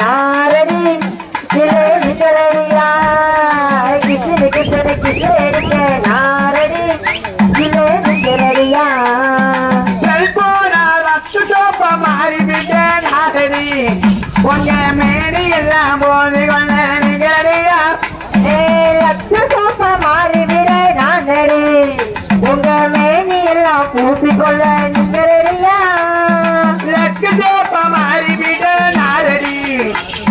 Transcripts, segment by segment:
நாரடி கிளை கிளறியா கிசிறு கிசிறு கிசிறிக்க நாரடி கிளை கிளறியா மாறிவிட்டேன் நாகரி உங்க மேடி எல்லாம் போது கொள்ள நிகழியா ஏ லட்ச சோப்ப மாறிவிட நானடி உங்க மேனி எல்லாம் பூசிக்கொள்ள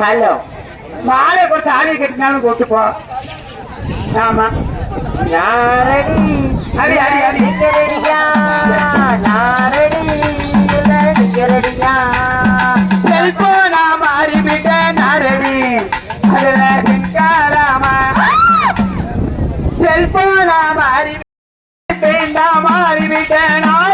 ஹலோ. மாலை போட்டு ஆணி கட்டினாலும் போட்டுப்போ ஆமா. நாரடி. அடி, அடி, அடி. கிளறியா நாரடி. கிளை கிளறியா செல்போனா மாறிவிட்ட நாரடி. அதுல சிங்காராமா? செல்போனா மாறி வேண்டா மாறிவிட்ட நாரடி.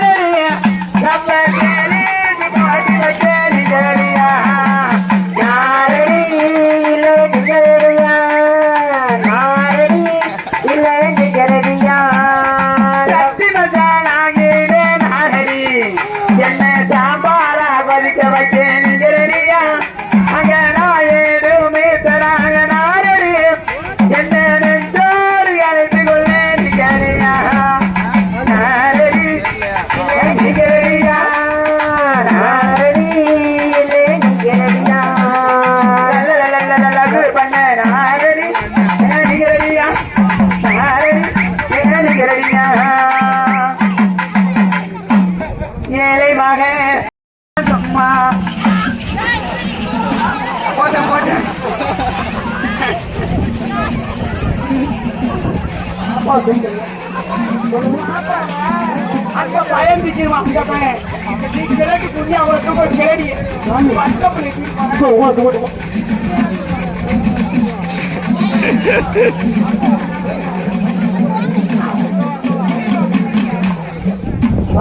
என்ன நிகழறியா ஏழை மகன் சும்மா போட்டேன் போட்டேன். அங்க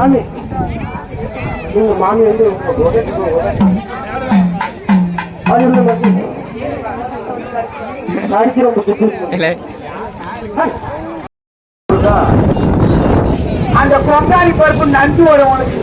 மாமி. நீங்க மாமி வந்து அந்த பொங்காளி பருப்பு நண்டு வரும் உனக்கு